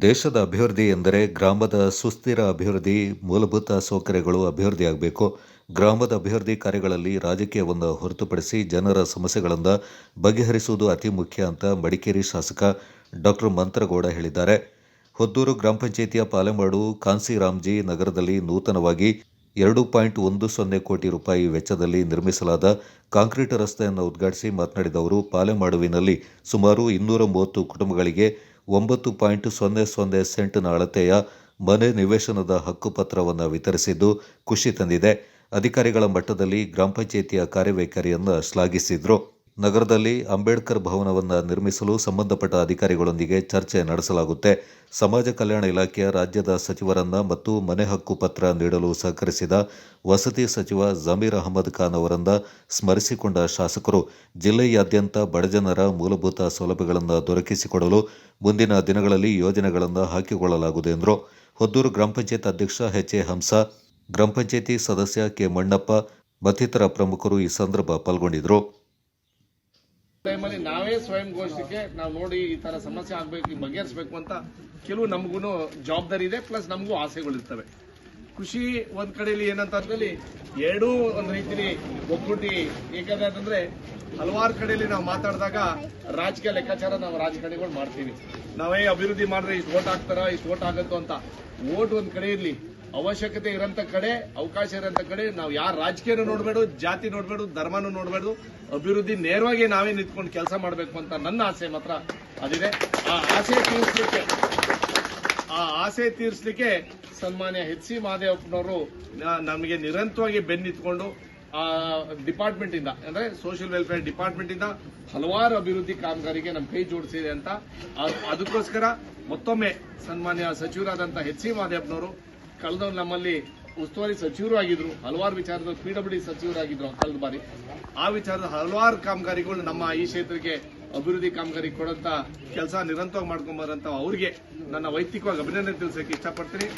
ದೇಶದ ಅಭಿವೃದ್ಧಿ ಎಂದರೆ ಗ್ರಾಮದ ಸುಸ್ಥಿರ ಅಭಿವೃದ್ಧಿ, ಮೂಲಭೂತ ಸೌಕರ್ಯಗಳು ಅಭಿವೃದ್ಧಿಯಾಗಬೇಕು ಗ್ರಾಮದ ಅಭಿವೃದ್ಧಿ ಕಾರ್ಯಗಳಲ್ಲಿ ರಾಜಕೀಯವನ್ನು ಹೊರತುಪಡಿಸಿ ಜನರ ಸಮಸ್ಯೆಗಳನ್ನು ಬಗೆಹರಿಸುವುದು ಅತಿ ಮುಖ್ಯ ಅಂತ ಮಡಿಕೇರಿ ಶಾಸಕ ಡಾಕ್ಟರ್ ಮಂತ್ರಗೌಡ ಹೇಳಿದ್ದಾರೆ. ಹೊದ್ದೂರು ಗ್ರಾಮ ಪಂಚಾಯಿತಿಯ ಪಾಲೆಮಾಡು ಕಾನ್ಸಿರಾಮ್ಜಿ ನಗರದಲ್ಲಿ ನೂತನವಾಗಿ ಎರಡು ಪಾಯಿಂಟ್ ಒಂದು ಸೊನ್ನೆ ಕೋಟಿ ರೂಪಾಯಿ ವೆಚ್ಚದಲ್ಲಿ ನಿರ್ಮಿಸಲಾದ ಕಾಂಕ್ರೀಟ್ ರಸ್ತೆಯನ್ನು ಉದ್ಘಾಟಿಸಿ ಮಾತನಾಡಿದ ಅವರು ಪಾಲೆಮಾಡುವಿನಲ್ಲಿ ಸುಮಾರು ಇನ್ನೂರ ಮೂವತ್ತು ಕುಟುಂಬಗಳಿಗೆ ಒಂಬತ್ತು ಪಾಯಿಂಟ್ ಸೊನ್ನೆ ಸೊನ್ನೆ ಸೆಂಟ್ನ ಅಳತೆಯ ಮನೆ ನಿವೇಶನದ ಹಕ್ಕುಪತ್ರವನ್ನು ವಿತರಿಸಿದ್ದು ಖುಷಿ ತಂದಿದೆ. ಅಧಿಕಾರಿಗಳ ಮಟ್ಟದಲ್ಲಿ ಗ್ರಾಮ ಪಂಚಾಯಿತಿಯ ಕಾರ್ಯವೈಖರಿಯನ್ನು ಶ್ಲಾಘಿಸಿದ್ರು. ನಗರದಲ್ಲಿ ಅಂಬೇಡ್ಕರ್ ಭವನವನ್ನು ನಿರ್ಮಿಸಲು ಸಂಬಂಧಪಟ್ಟ ಅಧಿಕಾರಿಗಳೊಂದಿಗೆ ಚರ್ಚೆ ನಡೆಸಲಾಗುತ್ತೆ. ಸಮಾಜ ಕಲ್ಯಾಣ ಇಲಾಖೆಯ ರಾಜ್ಯದ ಸಚಿವರನ್ನ ಮತ್ತು ಮನೆ ಹಕ್ಕು ಪತ್ರ ನೀಡಲು ಸಹಕರಿಸಿದ ವಸತಿ ಸಚಿವ ಜಮೀರ್ ಅಹಮದ್ ಖಾನ್ ಅವರನ್ನ ಸ್ಮರಿಸಿಕೊಂಡ ಶಾಸಕರು, ಜಿಲ್ಲೆಯಾದ್ಯಂತ ಬಡಜನರ ಮೂಲಭೂತ ಸೌಲಭ್ಯಗಳನ್ನು ದೊರಕಿಸಿಕೊಡಲು ಮುಂದಿನ ದಿನಗಳಲ್ಲಿ ಯೋಜನೆಗಳನ್ನು ಹಾಕಿಕೊಳ್ಳಲಾಗುವುದು ಎಂದರು. ಹೊದ್ದೂರು ಗ್ರಾಮ ಪಂಚಾಯತ್ ಅಧ್ಯಕ್ಷ ಎಚ್ ಎ ಹಂಸ, ಗ್ರಾಮ ಪಂಚಾಯಿತಿ ಸದಸ್ಯ ಕೆ ಮಣ್ಣಪ್ಪ, ಮತ್ತಿತರ ಪ್ರಮುಖರು ಈ ಸಂದರ್ಭ ಪಾಲ್ಗೊಂಡಿದ್ದರು. ಟೈಮಲ್ಲಿ ನಾವೇ ಸ್ವಯಂ ಘೋಷಿಕೆ ನಾವು ನೋಡಿ ಈ ತರ ಸಮಸ್ಯೆ ಆಗ್ಬೇಕು ಬಗೆಹರಿಸಬೇಕು ಅಂತ ಕೆಲವು ನಮಗೂ ಜವಾಬ್ದಾರಿ ಇದೆ, ಪ್ಲಸ್ ನಮಗೂ ಆಸೆಗಳಿರ್ತವೆ. ಕೃಷಿ ಒಂದ್ ಕಡೆಯಲ್ಲಿ ಏನಂತ ಅಂದ್ರೆ ಎರಡೂ ಒಂದ್ ರೀತಿಲಿ ಒಗ್ಗೂಟಿ. ಏಕೆಂದ್ರೆ ಅಂತಂದ್ರೆ ಹಲವಾರು ಕಡೆಯಲ್ಲಿ ನಾವು ಮಾತಾಡಿದಾಗ ರಾಜಕೀಯ ಲೆಕ್ಕಾಚಾರ ನಾವು ರಾಜಕಾರಣಿಗಳು ಮಾಡ್ತೀವಿ. ನಾವೇ ಅಭಿವೃದ್ಧಿ ಮಾಡಿದ್ರೆ ಇಷ್ಟು ಓಟ್ ಹಾಕ್ತಾರ, ಇಷ್ಟು ಓಟ್ ಆಗತ್ತೋ ಅಂತ. ಓಟ್ ಒಂದ್ ಕಡೆ ಇರ್ಲಿ ಅವಶ್ಯಕತೆ ಇರೋಂಥ ಕಡೆ, ಅವಕಾಶ ಇರೋಂಥ ಕಡೆ ನಾವು ಯಾರ ರಾಜಕೀಯನೂ ನೋಡಬೇಡು ಜಾತಿ ನೋಡಬೇಡು ಧರ್ಮನೂ ನೋಡಬೇಡು ಅಭಿವೃದ್ಧಿ ನೇರವಾಗಿ ನಾವೇ ನಿಂತ್ಕೊಂಡು ಕೆಲಸ ಮಾಡಬೇಕು ಅಂತ ನನ್ನ ಆಸೆ ಮಾತ್ರ ಅದಿದೆ. ಆ ಆಸೆ ತೀರಿಸಲಿಕ್ಕೆ, ಆ ಆಸೆ ತೀರಿಸಲಿಕ್ಕೆ ಸನ್ಮಾನ್ಯ ಎಚ್ ಸಿ ಮಹದೇವಪ್ಪನವರು ನಮಗೆ ನಿರಂತರವಾಗಿ ಬೆನ್ನಿತ್ಕೊಂಡು ಆ ಡಿಪಾರ್ಟ್ಮೆಂಟ್ ಇಂದ, ಅಂದ್ರೆ ಸೋಷಿಯಲ್ ವೆಲ್ಫೇರ್ ಡಿಪಾರ್ಟ್ಮೆಂಟ್ ಇಂದ ಹಲವಾರು ಅಭಿವೃದ್ಧಿ ಕಾಮಗಾರಿಗೆ ನಮ್ಮ ಕೈ ಜೋಡಿಸಿದೆ ಅಂತ. ಅದಕ್ಕೋಸ್ಕರ ಮತ್ತೊಮ್ಮೆ ಸನ್ಮಾನ್ಯ ಸಚಿವರಾದಂತಹ ಎಚ್ ಸಿ ಮಹದೇವಪ್ಪನವರು ಕಳೆದ ನಮ್ಮಲ್ಲಿ ಉಸ್ತುವಾರಿ ಸಚಿವರು ಆಗಿದ್ರು, ಹಲವಾರು ವಿಚಾರದ ಪಿಡಬ್ಲ್ಯೂ ಡಿ ಸಚಿವರಾಗಿದ್ರು ಕಳೆದ ಬಾರಿ. ಆ ವಿಚಾರದ ಹಲವಾರು ಕಾಮಗಾರಿಗಳು ನಮ್ಮ ಈ ಕ್ಷೇತ್ರಕ್ಕೆ ಅಭಿವೃದ್ಧಿ ಕಾಮಗಾರಿ ಕೊಡಂತ ಕೆಲಸ ನಿರಂತರವಾಗಿ ಮಾಡ್ಕೊಂಬರಂತ ಅವರಿಗೆ ನನ್ನ ವೈಯಕ್ತಿಕವಾಗಿ ಅಭಿನಂದನೆ ತಿಳಿಸಕ್ಕೆ ಇಷ್ಟಪಡ್ತೀನಿ.